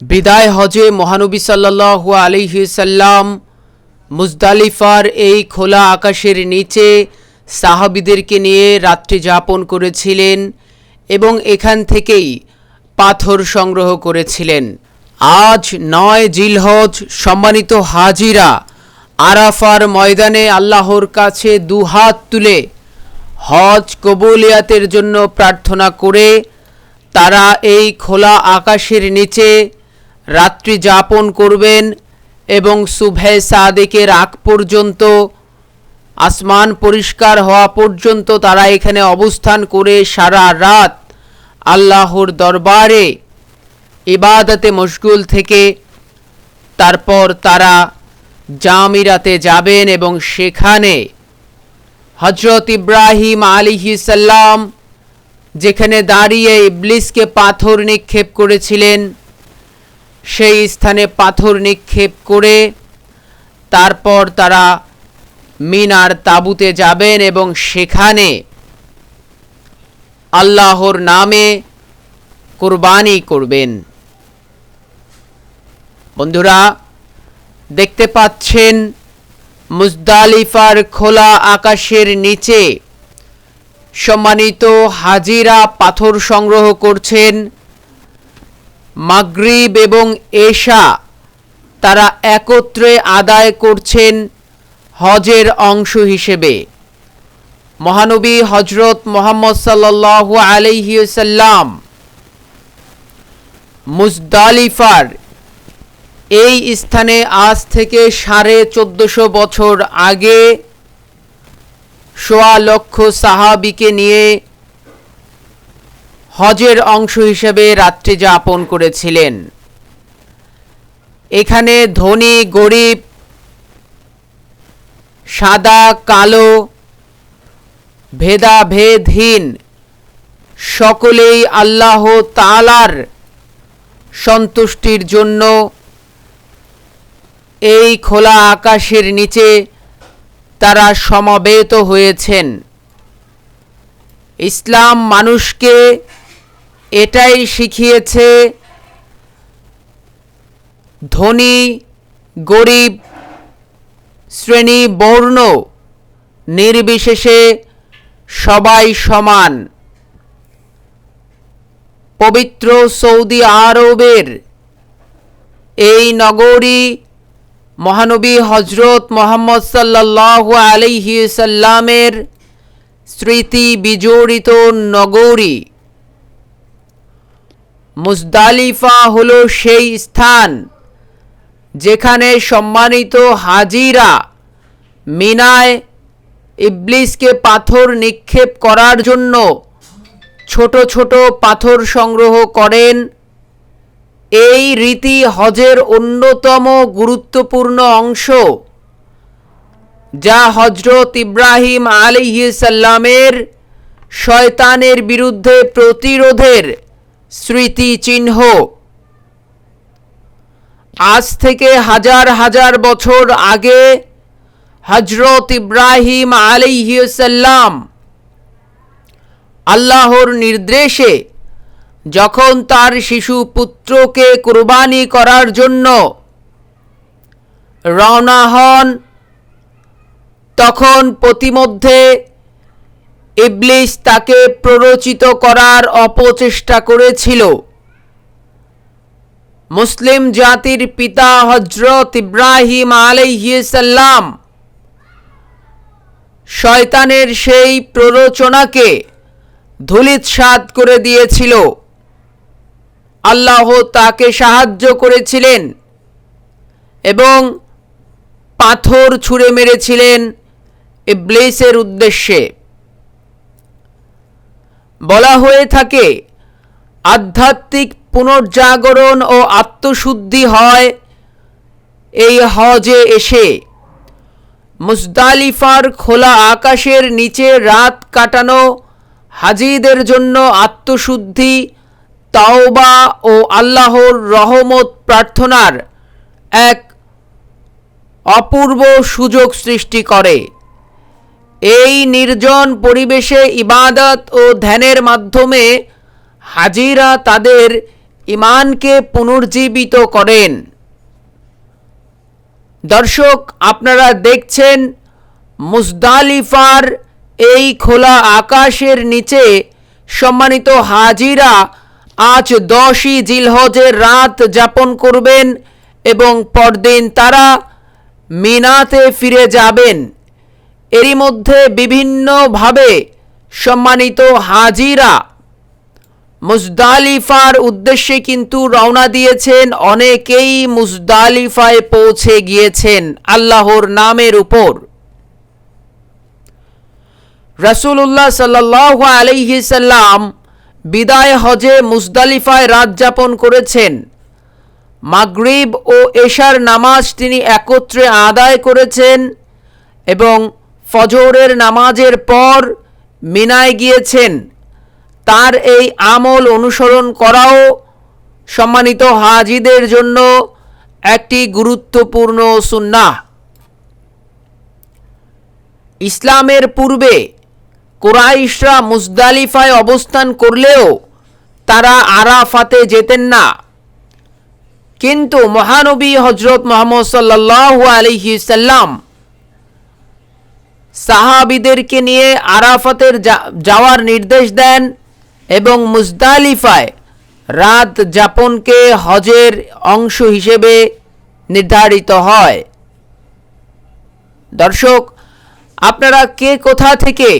বিদায় হজে মহানবী সাল্লাল্লাহু আলাইহি সাল্লাম মুজদালিফার এই খোলা আকাশের নিচে সাহাবিদেরকে নিয়ে রাত্রি যাপন করেছিলেন এবং এখান থেকেই পাথর সংগ্রহ করেছিলেন। আজ নয় জিলহজ সম্মানিত হাজিরা আরাফার ময়দানে আল্লাহর কাছে দুহাত তুলে হজ কবুলিয়াতের জন্য প্রার্থনা করে তারা এই খোলা আকাশের নিচে রাত্রি যাপন করবেন এবং শুভে সাদেকের আগ পর্যন্ত, আসমান পরিষ্কার হওয়া পর্যন্ত তারা এখানে অবস্থান করে সারা রাত আল্লাহর দরবারে ইবাদতে মশগুল থেকে। তারপর তারা জামিরাতে যাবেন এবং সেখানে হজরত ইব্রাহিম আলিহি সাল্লাম, যেখানে দাঁড়িয়ে ইবলিসকে পাথর নিক্ষেপ করেছিলেন সেই স্থানে পাথর নিক্ষেপ করে তারপর তারা মিনার তাবুতে যাবেন এবং সেখানে আল্লাহর নামে কোরবানি করবেন। বন্ধুরা, দেখতে পাচ্ছেন মুজদালিফার খোলা আকাশের নিচে সম্মানিত হাজিরা পাথর সংগ্রহ করছেন মাগরিব এবং এশা তারা একত্রে আদায় করছেন হজের অংশ হিসেবে। মহানবী হজরত মোহাম্মদ সাল্লাহ আলহিসাল্লাম মুজদালিফার এই স্থানে আজ থেকে সাড়ে চোদ্দশো বছর আগে সোয়া লক্ষ সাহাবিকে নিয়ে হজের অংশ হিসেবে রাত্রি যাপন করেছিলেন। এখানে ধনী, গরিব, সাদা, কালো, ভেদাভেদহীন, সকলেই আল্লাহ তালার সন্তুষ্টির জন্য এই খোলা আকাশের নিচে তারা সমাবেত হয়েছেন। ইসলাম মানুষকে এটাই শিখিয়েছে ধনী, গরিব শ্রেণি বর্ণ নির্বিশেষে সবাই সমান। পবিত্র সৌদি আরবের এই নগরী মহানবী হজরত মোহাম্মদ সাল্লাহ আলহি সাল্লামের স্মৃতি বিজড়িত নগরী। মুজদালিফা হলো সেই স্থান যেখানে সম্মানিত হাজিরা মিনায় ইবলিসকে পাথর নিক্ষেপ করার জন্য ছোট ছোট পাথর সংগ্রহ করেন। এই রীতি হজের অন্যতম গুরুত্বপূর্ণ অংশ, যা হজরত ইব্রাহিম সাল্লামের শয়তানের বিরুদ্ধে প্রতিরোধের স্মৃতিচিহ্ন আজ থেকে হাজার হাজার বছর আগে হজরত ইব্রাহিম সাল্লাম আল্লাহর নির্দেশে যখন তার শিশু পুত্রকে কোরবানি করার জন্য রওনা হন, তখন প্রতিমধ্যে ইবলিস তাকে প্ররোচিত করার অপচেষ্টা করেছিল। মুসলিম জাতির পিতা হজরত ইব্রাহিম আলাইসাল্লাম শয়তানের সেই প্ররোচনাকে ধুলিৎসাত করে দিয়েছিল। আল্লাহ তাকে সাহায্য করেছিলেন এবং পাথর ছুঁড়ে মেরেছিলেন ইবলিসের উদ্দেশ্যে। বলা হয়ে থাকে, আধ্যাত্মিক পুনর্জাগরণ ও আত্মশুদ্ধি হয় এই হজে এসে। মুজদালিফার খোলা আকাশের নিচে রাত কাটানো, হাজিদের জন্য আত্মশুদ্ধি, তাওবা ও আল্লাহর রহমত প্রার্থনার এক অপূর্ব সুযোগ সৃষ্টি করে। এই নির্জন পরিবেশে ইবাদত ও ধ্যানের মাধ্যমে হাজিরা তাদের ইমানকে পুনর্জীবিত করেন। দর্শক, আপনারা দেখছেন মুজদালিফার এই খোলা আকাশের নিচে সম্মানিত হাজিরা আজ দশই জিলহজের রাত যাপন করবেন এবং পরদিন তারা মিনাতে ফিরে যাবেন। এরই মধ্যে বিভিন্নভাবে সম্মানিত হাজিরা মুজদালিফার উদ্দেশ্যে কিন্তু রওনা দিয়েছেন, অনেকেই মুজদালিফায় পৌঁছে গিয়েছেন আল্লাহর নামের উপর। রসুল্লাহ সাল্লাহ আলহি সাল্লাম বিদায় হজে মুজদালিফায় রাত যাপন করেছেন। মাগরিব ও এশার নামাজ তিনি একত্রে আদায় করেছেন এবং ফজরের নামাজের পর মিনায় গিয়েছেন। তার এই আমল অনুসরণ করাও সম্মানিত হাজিদের জন্য একটি গুরুত্বপূর্ণ সুন্নাহ। ইসলামের পূর্বে কোরাইশরা মুজদালিফায় অবস্থান করলেও তারা আরাফাতে যেতেন না। কিন্তু মহানবী হজরত মোহাম্মদ সাল্লাহ আলহি সাল্লাম সাহাবিদেরকে নিয়ে আরাফাতের যাওয়ার নির্দেশ দেন এবং মুজদালিফায় রাত যাপনকে হজের অংশ হিসেবে নির্ধারিত হয়। দর্শক, আপনারা কে কোথা থেকে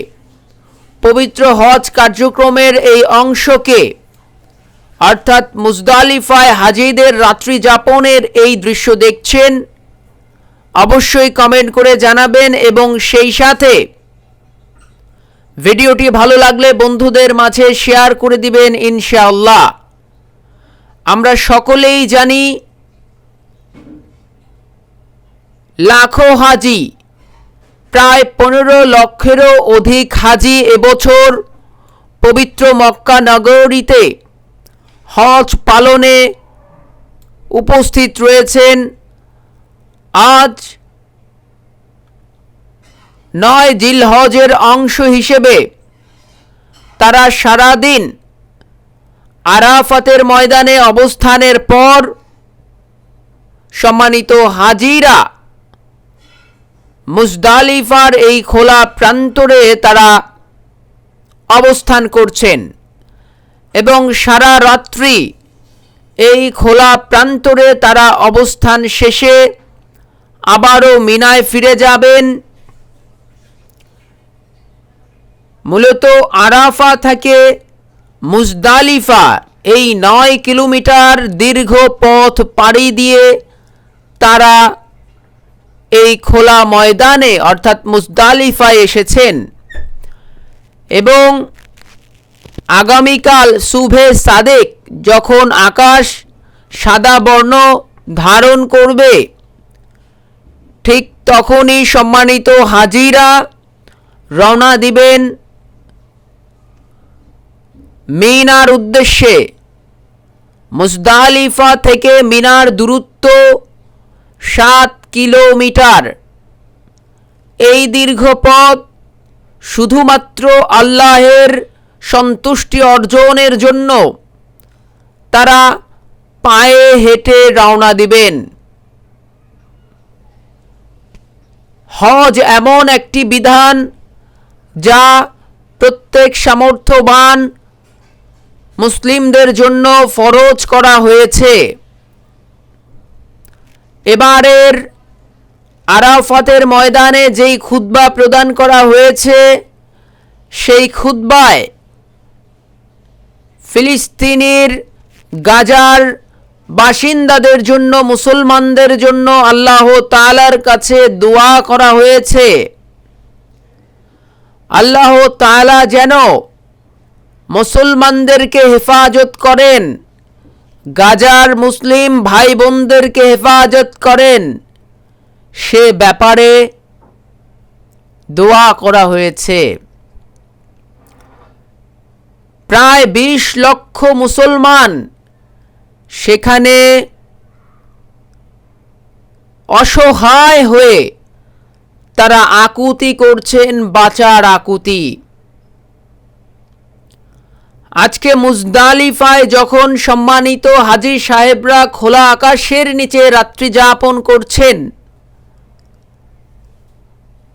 পবিত্র হজ কার্যক্রমের এই অংশকে, অর্থাৎ মুজদালিফায় হাজিদের রাত্রি যাপনের এই দৃশ্য দেখছেন? অবশ্যই কমেন্ট করে জানাবেন এবং সেই সাথে ভিডিওটি ভালো লাগলে বন্ধুদের মাঝে শেয়ার করে দিবেন ইনশাআল্লাহ। আমরা সকলেই জানি লাখো হাজি, প্রায় পনেরো লক্ষেরও অধিক হাজি এবছর পবিত্র মক্কা নগরীতে হজ পালনে উপস্থিত রয়েছেন। আজ নয় জিল হজের অংশ হিসেবে তারা সারাদিন আরাফাতের ময়দানে অবস্থানের পর সম্মানিত হাজিরা মুজদালিফার এই খোলা প্রান্তরে তারা অবস্থান করছেন এবং সারা রাত্রি এই খোলা প্রান্তরে তারা অবস্থান শেষে আবারও মিনায় ফিরে যাবেন। মূলত আরাফা থেকে মুজদালিফা এই নয় কিলোমিটার দীর্ঘ পথ পাড়ি দিয়ে তারা এই খোলা ময়দানে, অর্থাৎ মুজদালিফায় এসেছেন। এবং আগামীকাল শুভে সাদেক যখন আকাশ সাদা বর্ণ ধারণ করবে ঠিক তখনই সম্মানিত হাজিরা রওনা দিবেন মিনার উদ্দেশ্যে। মুজদালিফা থেকে মিনার দূরত্ব সাত কিলোমিটার। এই দীর্ঘ পথ শুধুমাত্র আল্লাহের সন্তুষ্টি অর্জনের জন্য তারা পায়ে হেঁটে রওনা দিবেন। হজ এমন একটি বিধান যা প্রত্যেক সামর্থ্যবান মুসলিমদের জন্য ফরজ করা হয়েছে। এবারের আরাফাতের ময়দানে যেই খুদ্া প্রদান করা হয়েছে, সেই খুদ্বায় ফিলিস্তিনের গাজার বাসিন্দাদের জন্য, মুসলমানদের জন্য আল্লাহ তালার কাছে দোয়া করা হয়েছে। আল্লাহ তালা যেন মুসলমানদেরকে হেফাজত করেন, গাজার মুসলিম ভাই বোনদেরকে হেফাজত করেন। সে ব্যাপারে দোয়া করা হয়েছে। প্রায় বিশ লক্ষ মুসলমান সেখানে অসহায় হয়ে তারা আকুতি করছেন বাঁচার আকুতি। আজকে মুজদালিফায় যখন সম্মানিত হাজি সাহেবরা খোলা আকাশের নিচে রাত্রি যাপন করছেন,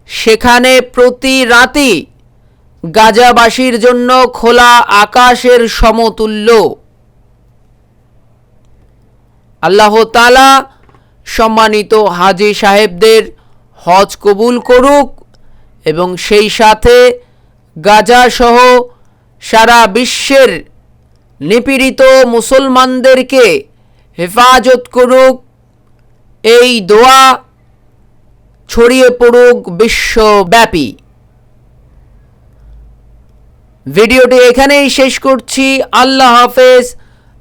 সেখানে প্রতি রাতে গাজাবাসীর জন্য খোলা আকাশের সমতুল্য। আল্লাহ তালা সম্মানিত হাজি সাহেবদের হজ কবুল করুক এবং সেই সাথে গাজা সহ সারা বিশ্বের নিপীড়িত মুসলমানদেরকে হেফাজত করুক, এই দোয়া ছড়িয়ে পড়ুক বিশ্বব্যাপী। ভিডিওটি এখানেই শেষ করছি। আল্লাহ হাফেজ।